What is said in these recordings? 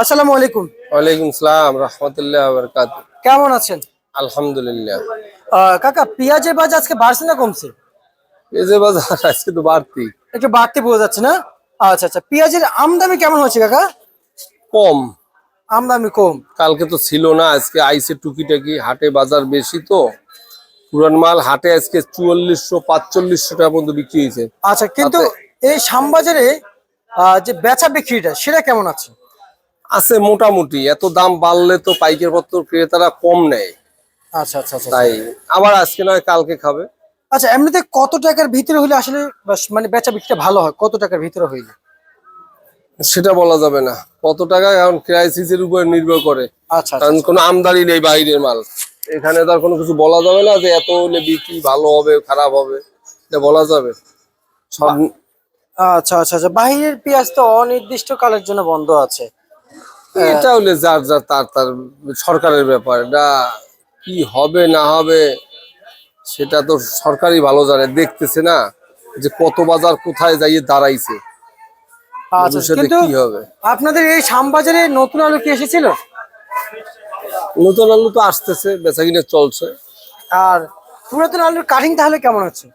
আসসালামু আলাইকুম। ওয়ালাইকুম সালাম রহমতুল্লাহ বরকাত। কেমন আছেন? আলহামদুলিল্লাহ। কাকা পেঁয়াজের বাজার আজকে বাড়ছে না কমছে? যে বাজার আজকে তো বাড়তি একটু বাড়তে বোঝা যাচ্ছে না? আচ্ছা আচ্ছা পেঁয়াজের আমদানি কেমন হচ্ছে কাকা? কম। আমদানি কম। কালকে তো ছিল না আজকে আইসে টুকিটাকি হাটে বাজার বেশি তো। পুরান মাল হাটে আজকে চুয়াল্লিশশো পাঁচচল্লিশশো টাকা পর্যন্ত বিক্রি হয়েছে। আচ্ছা কিন্তু এই শ্যামবাজারে যে বেচা বিক্রিটা সেটা কেমন আছে? আছে মোটামুটি এত দাম বাড়লে তো পাইকার পত্র ক্রেতারা কম নেয়। আচ্ছা আচ্ছা আচ্ছা তাই আবার আজকে নয় কালকে খাবে। আচ্ছা এমনিতে কত টাকার ভিতরে হলে আসলে মানে বেচা বিক্রিটা ভালো হয়? কত টাকার ভিতরে হইলে? সেটা বলা যাবে না। কত টাকা এখন ক্রাইসিসের উপর নির্ভর করে। আচ্ছা আচ্ছা কারণ কোনো আমদানি নেই বাইরের মাল। এখানে তার কোনো কিছু বলা যাবে না যে এত হলে বিক্রি ভালো হবে খারাপ হবে। এটা বলা যাবে। সব আচ্ছা আচ্ছা আচ্ছা। বাইরের পেঁয়াজ তো অনির্দিষ্ট কালের জন্য বন্ধ আছে। এটা হলে যার যার তার তার সরকারের ব্যাপার। এটা কি হবে না হবে সেটা তো সরকারই ভালো জানে দেখতেছে না যে কত বাজার কোথায় যাইয়ে দাঁড়াইছে। আচ্ছা কি হবে? আপনাদের এই শ্যামবাজারে নতুন আলু কি এসেছিল? নতুন আলু তো আসতেছে বেচা কিনে চলছে। আর পুরাতন আলুর কাটিং তাহলে কেমন হচ্ছে?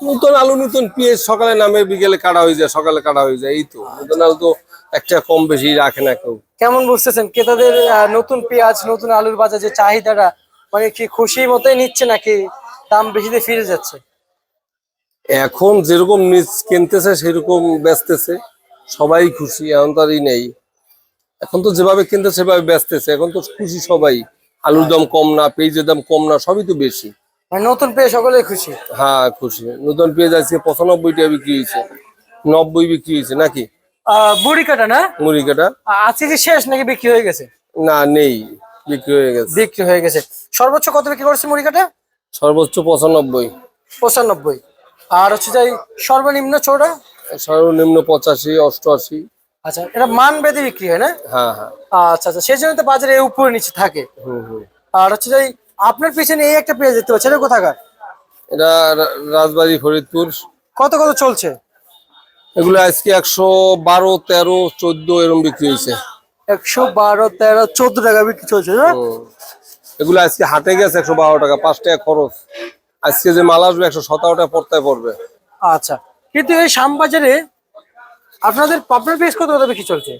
নতুন আলু নতুন পেঁয়াজ সকালে নামে বিকেলে কাটা হয়ে যায় সকালে কাটা হয়ে যায় এই তো। নতুন আলু তো একটা কম বেশি রাখে না কেউ। কেমন বুঝতেছেন? ক্রেতাদের নতুন পেঁয়াজ নতুন আলুর বাজার যে চাহিদাটা মানে কি খুশি মতোই নিচ্ছে নাকি দাম বেশিতে ফিরে যাচ্ছে? এখন যেরকম নিজ কিনতেছে সেরকম বেচতেছে। সবাই খুশি এখন তো আর ই নেই। এখন তো যেভাবে কিনতে সেভাবে বেচতেছে। এখন তো খুশি সবাই। আলুর দাম কম না পেঁয়াজের দাম কম না সবই তো বেশি। মানে নতুন পেয়ে সকলেই খুশি? হ্যাঁ খুশি। নতুন পেঁয়াজ আজকে পঁচানব্বই টাকা বিক্রি হয়েছে। নব্বই বিক্রি হয়েছে নাকি? বুড়ি কাটা না? মুড়ি কাটা। আজকে কি শেষ নাকি বিক্রি হয়ে গেছে? না নেই বিক্রি হয়ে গেছে। বিক্রি হয়ে গেছে। সর্বোচ্চ কত বিক্রি করছে মুড়ি কাটা? সর্বোচ্চ পঁচানব্বই। পঁচানব্বই। আর হচ্ছে যাই সর্বনিম্ন চোড়া সর্বনিম্ন পঁচাশি অষ্টআশি। আচ্ছা এটা মান বেঁধে বিক্রি হয় না? হ্যাঁ হ্যাঁ। আচ্ছা আচ্ছা সেই জন্য তো বাজারে উপরে নিচে থাকে। হুম হুম। আর হচ্ছে যাই আপনার পিছনে এই একটা পেঁয়াজ দেখতে পাচ্ছেন এটা কোথাকার? এটা রাজবাড়ী ফরিদপুর। কত কত চলছে? এগুলো আজকে একশো বারো তেরো চোদ্দ এরকম বিক্রি হয়েছে। একশো বারো তেরো চোদ্দ টাকা বিক্রি চলছে এগুলো আজকে হাটে গেছে একশো বারো টাকা পাঁচ টাকা খরচ। আজকে যে মাল আসবে একশো সতেরো টাকা পড়তায় পড়বে। আচ্ছা কিন্তু এই শ্যামবাজারে আপনাদের পাবনার পেঁয়াজ কত বিক্রি চলছে?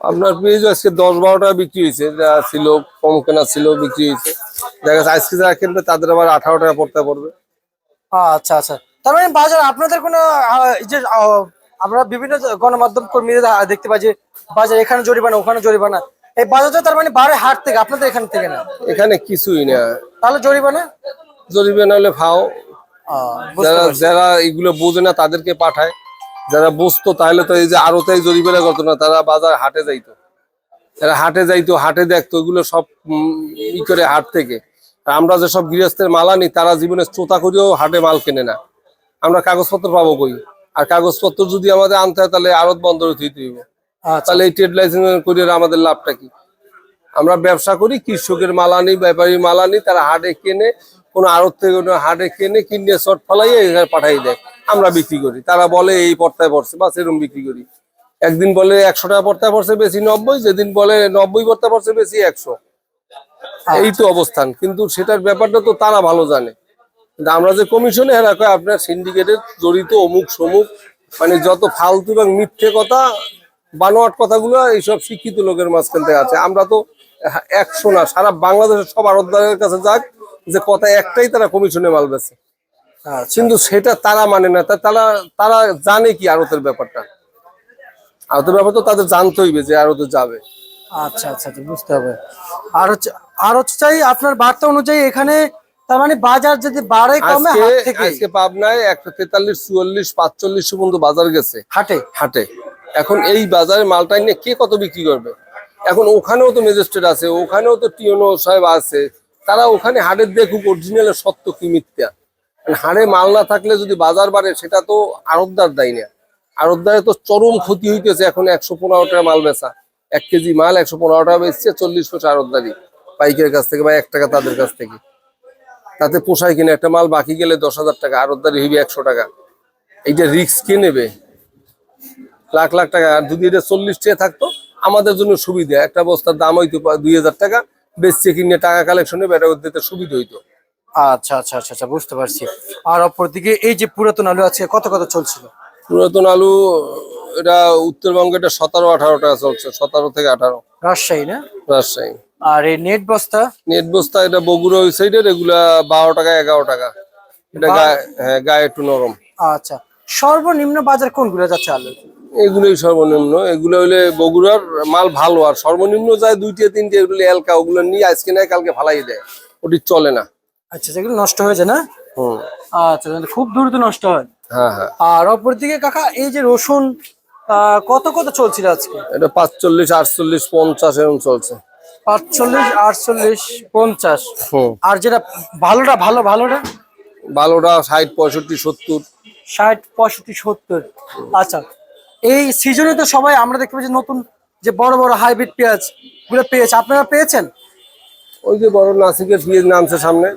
আপনার পেঁয়াজ আজকে দশ বারো টাকা বিক্রি হয়েছে যা ছিল কম কেনা ছিল বিক্রি হয়েছে। দেখা যাচ্ছে আজকে যারা কিনবে তাদের আবার আঠারো টাকা পড়তে পড়বে। আচ্ছা আচ্ছা। তার মানে বাজার আপনাদের কোনো যে আমরা বিভিন্ন গণমাধ্যম কর্মীদের দেখতে পাই যে বাজার এখানে জরিমানা ওখানে জরিমানা। এই বাজারটা তার মানে বারে হাট থেকে আপনাদের এখান থেকে না? এখানে কিছুই না। তাহলে জরিমানা? ফাও আহ, বুঝতে যারা যারা এগুলো বোঝে না তাদেরকে পাঠায়। যারা বুঝতো তাহলে তো এই যে আরও তাই জরিমানা করতো না তারা বাজার হাটে যাইতো। তারা হাটে যাইতো হাটে দেখতো এগুলো সব ই করে হাট থেকে। আর আমরা যেসব গৃহস্থের মাল আনি তারা জীবনে চোতা করেও হাটে মাল কেনে না। আমরা কাগজপত্র পাবো কই? আর কাগজপত্র যদি আমাদের আনতে হয় তাহলে আড়ত বন্ধ হইতে হইব। আচ্ছা। তাহলে এই ট্রেড লাইসেন্স করে আমাদের লাভটা কি? আমরা ব্যবসা করি কৃষকের মাল আনি ব্যাপারী মাল আনি তারা হাটে কেনে কোনো আড়ত থেকে কোনো হাটে কেনে কিনে শর্ট ফলাইয়ে এখানে পাঠাই দেয়। আমরা বিক্রি করি। তারা বলে এই পর্তায় পড়ছে। বা সেরকম বিক্রি করি। একদিন বলে একশো টাকা পর্তায় পড়ছে বেশি নব্বই। যেদিন বলে নব্বই পর্তায় পড়ছে বেশি একশো। এই তো অবস্থান। কিন্তু সেটার ব্যাপারটা তো তারা ভালো জানে। আমরা যে কমিশনে হেরা কয় আপনার সিন্ডিকেটের জড়িত অমুক সমুক মানে যত ফালতু এবং মিথ্যে কথা বানোয়াট কথাগুলো এইসব শিক্ষিত লোকের মাঝখান থেকে আছে। আমরা তো একশো না সারা বাংলাদেশের সব আড়তদারের কাছে যাক যে কথা একটাই তারা কমিশনে মাল বেছে আচ্ছা। কিন্তু সেটা তারা মানে না তা তারা তারা জানে কি আড়তের ব্যাপারটা। আড়তের ব্যাপার তো তাদের জানতে হইবে যে আড়তে যাবে। আচ্ছা আচ্ছা আচ্ছা, বুঝতে হবে। আর হচ্ছে আর হচ্ছে চাই আপনার বার্তা অনুযায়ী এখানে তার মানে বাজার যদি বাড়ে কমে হাট থেকে আজকে পাবনায় একশো তেতাল্লিশ চুয়াল্লিশ পাঁচচল্লিশ পর্যন্ত বাজার গেছে। হাটে? হাটে। এখন এই বাজারে মালটা নিয়ে কে কত বিক্রি করবে? এখন ওখানেও তো ম্যাজিস্ট্রেট আছে ওখানেও তো টিওনো সাহেব আছে। তারা ওখানে হাটের দেখুক অরিজিনাল সত্য কি মিথ্যা। হাড়ে মাল না থাকলে যদি বাজার বাড়ে সেটা তো আড়তদার দায় না আড়তদারে তো চরম ক্ষতি হইতেছে এখন একশো পনেরো টাকা মাল বেচা। এক কেজি মাল একশো পনেরো টাকা বেচছে চল্লিশ পয়সা আড়তদারি পাইকের কাছ থেকে বা এক টাকা তাদের কাছ থেকে। তাতে পোষায় কিনে একটা মাল বাকি গেলে দশ হাজার টাকা আড়তদারি হইবে একশো টাকা। এইটা রিস্ক কে নেবে? লাখ লাখ টাকা। আর যদি এটা চল্লিশ টাকা থাকতো আমাদের জন্য সুবিধা। একটা বস্তার দাম হইতো দুই হাজার টাকা বেচছে কিনে টাকা কালেকশনে এটা দিতে সুবিধা হইতো। আচ্ছা আচ্ছা আচ্ছা আচ্ছা বুঝতে পারছি। আর অপরদিকে এই যে পুরাতন আলু আছে কত কত চলছিল? পুরাতন আলু এটা উত্তরবঙ্গে এটা সতেরো আঠারো টাকা চলছে সতেরো থেকে আঠারো। রাজশাহী না? রাজশাহী। আর এই নেট বস্তা? নেট বস্তা এটা বগুড়া ওই সাইডের এগুলা বারো টাকা এগারো টাকা। এটা গায়ে হ্যাঁ গায়ে একটু নরম। আচ্ছা। সর্বনিম্ন বাজার কোনগুলো যাচ্ছে আলু? এগুলোই সর্বনিম্ন। এগুলো হইলে বগুড়ার মাল ভালো আর সর্বনিম্ন যায় দুইটা তিনটে এগুলো এলকা ওগুলো নিয়ে আজকে নেয় কালকে ফালাই দেয়। ওটি চলে না। আচ্ছা যেগুলো নষ্ট হয়ে যায় না? হুম। আচ্ছা খুব দ্রুত নষ্ট হয়। হ্যাঁ হ্যাঁ। আর অপরদিকে কাকা এই যে রসুন কত কত চলছিল আজকে? এটা পাঁচচল্লিশ আটচল্লিশ পঞ্চাশ এরকম চলছে। পাঁচচল্লিশ আটচল্লিশ পঞ্চাশ। আর যেটা ভালোটা ভালো ভালোটা? ভালোটা ষাট পঁয়ষট্টি সত্তর। ষাট পঁয়ষট্টি সত্তর। আচ্ছা এই সিজনে তো সবাই আমরা দেখতে পাচ্ছি নতুন যে বড় বড় হাইব্রিড পেঁয়াজগুলো পেয়েছে। আপনারা পেয়েছেন? ওই যে বড় নাসিকের পিএস নামছে সামনে।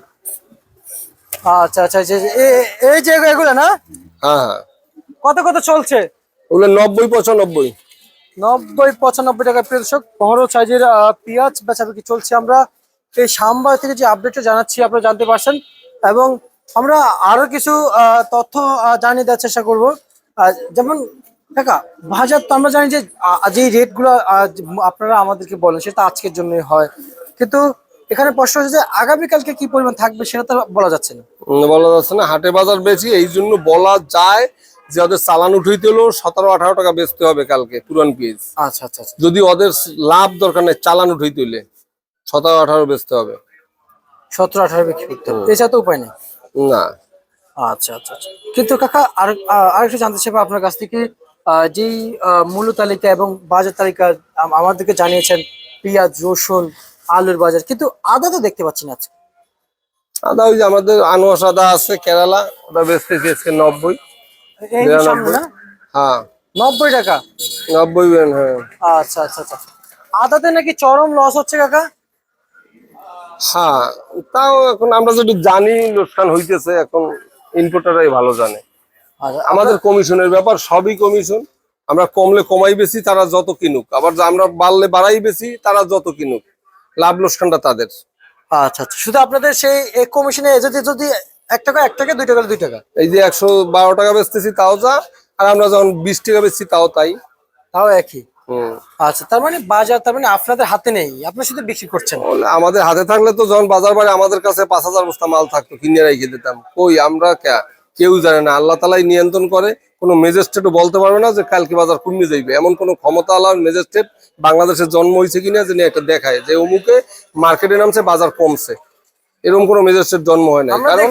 আচ্ছা আচ্ছা আচ্ছা, আচ্ছা। এই যে এগুলো না? হ্যাঁ হ্যাঁ। কত কত চলছে? ওগুলো নব্বই পঁচানব্বই। নব্বই পঁচানব্বই টাকা প্রিয় দর্শক বড় সাইজের পেঁয়াজ বেচাবেচি চলছে আমরা। এই সাম্বার থেকে যে আপডেটটা জানাচ্ছি, আপনারা জানতে পারছেন। এবং আমরা আরও কিছু তথ্য জানিয়ে দেওয়ার চেষ্টা করব। যেমন দেখা বাজার তো আমরা জানি যে যে রেটগুলো আপনারা আমাদেরকে বলেন, সেটা আজকের জন্যই হয়। কিন্তু এখানে প্রশ্ন হচ্ছে যে, আগামীকালকে কি পরিমাণ থাকবে, সেটা তো বলা যাচ্ছে না। বলা যাচ্ছে না, হাটে বাজার বেশি, এই জন্য বলা যায় যে ওদের চালান উঠাইতে হলেও সতেরো আঠারো টাকা বেচতে হবে কালকে পুরান পিস আচ্ছা আচ্ছা আচ্ছা। যদি ওদের লাভ দরকার নেই চালান উঠাইতে হলে সতেরো আঠারো বেচতে হবে। সতেরো আঠারো বিক্রি করতে হবে। এছাড়া তো উপায় নেই। না। আচ্ছা আচ্ছা আচ্ছা। কিন্তু কাকা আর আহ, আরেকটু জানতে চাইব আপনার কাছ থেকে যেই মূল্য তালিকা এবং বাজার তালিকা আমাদেরকে জানিয়েছেন পেঁয়াজ রসুন আলুর বাজার কিন্তু আদা তো দেখতে পাচ্ছি না আদা ওই যে আমাদের আনোয়ার আদা আছে কেরালা ওটা বেচতেছি আজকে নব্বই। হ্যাঁ। নব্বই টাকা? নব্বই হ্যাঁ। আচ্ছা আচ্ছা আচ্ছা। আদাতে নাকি চরম লস হচ্ছে কাকা? হ্যাঁ তাও এখন আমরা যদি জানি লোকসান হইতেছে এখন ভালো জানে। আমাদের কমিশনের ব্যাপার সবই কমিশন। আমরা কমলে কমাই বেশি তারা যত কিনুক। আবার আমরা বাড়লে বাড়াই বেশি তারা যত কিনুক। লাভ লোকসানটা তাদের। আচ্ছা আচ্ছা। শুধু আপনাদের সেই কমিশনে যদি যদি এক টাকা এক টাকা দুই টাকা দুই টাকা। এই যে একশো বারো টাকা বেচতেছি তাও যা আর আমরা যখন বিশ টাকা বেচছি তাও তাই। তাও একই। আচ্ছা তার মানে বাজার তার মানে আপনাদের হাতে নেই আপনারা শুধু বিক্রি করছেন। আমাদের হাতে থাকলে তো যখন বাজার বাড়ে আমাদের কাছে পাঁচ হাজার বস্তা মাল থাকতো কিনে রেখে দিতাম। কই আমরা কেউ জানে না আল্লাহ তালাই নিয়ন্ত্রণ করে। কোনো ম্যাজিস্ট্রেটও বলতে পারবে না যে কালকে বাজার কমে যাইবে। এমন কোনো ক্ষমতা আলার ম্যাজিস্ট্রেট বাংলাদেশে জন্ম হয়েছে কিনা যে একটা দেখায়। যে অমুকে মার্কেটে নামছে বাজার কমছে। এরকম কোনো ম্যাজিস্ট্রেট জন্ম হয় না কারণ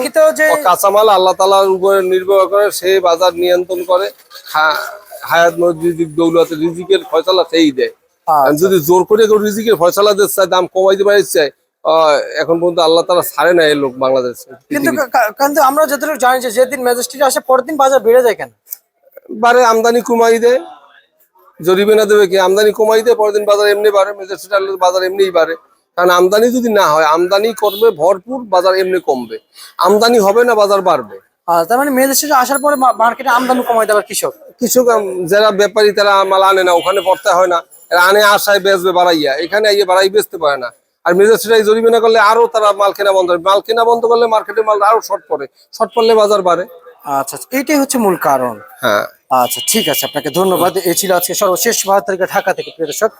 কাঁচামাল আল্লাহ তালার উপরে নির্ভর করে সে বাজার নিয়ন্ত্রণ করে হা- হায়াত রিজিক দৌলতে রিজিকের ফয়সালা সেই দেয়। আচ্ছা, যদি জোর করে কেউ রিজিকের ফয়সালা দিতে চায় দাম কমাইতে পারে চায় আহ, এখন পর্যন্ত আল্লাহ তালা ছাড়ে না এই লোক বাংলাদেশে কিন্তু কিন্তু আমরা যতটুকু জানি যে যেদিন ম্যাজিস্ট্রেট আসে পরের দিন বাজার বেড়ে যায় কেন? বারে আমদানি কমাই দেয় জরিমানা দেবে কি? আমদানি কমাই দেয় পরের দিন বাজার এমনি বাড়ে ম্যাজিস্ট্রেট আসলে বাজার এমনিই বাড়ে। কারণ আমদানি যদি না হয় আমদানি করবে ভরপুর বাজার এমনি কমবে। আমদানি হবে না বাজার বাড়বে। আর তার মানে আসার পরে মার্কেটে আমদানি দেওয়ার কৃষক? কৃষক যারা ব্যাপারী তারা মাল আনে না ওখানে পড়তে হয় না। আনে আশায় বেচবে বাড়াইয়া। এখানে আইয়ে বাড়াই বেচতে পারে না। আর জরিমানা করলে আরও তারা মাল কেনা বন্ধ করে মাল কেনা বন্ধ করলে মার্কেটে মাল আরও শর্ট পড়ে। শর্ট পড়লে বাজার বাড়ে। আচ্ছা আচ্ছা এটাই হচ্ছে মূল কারণ। হ্যাঁ। আচ্ছা ঠিক আছে আপনাকে ধন্যবাদ। এই ছিল আজকে সর্বশেষ ঢাকা থেকে প্রিয় দর্শক।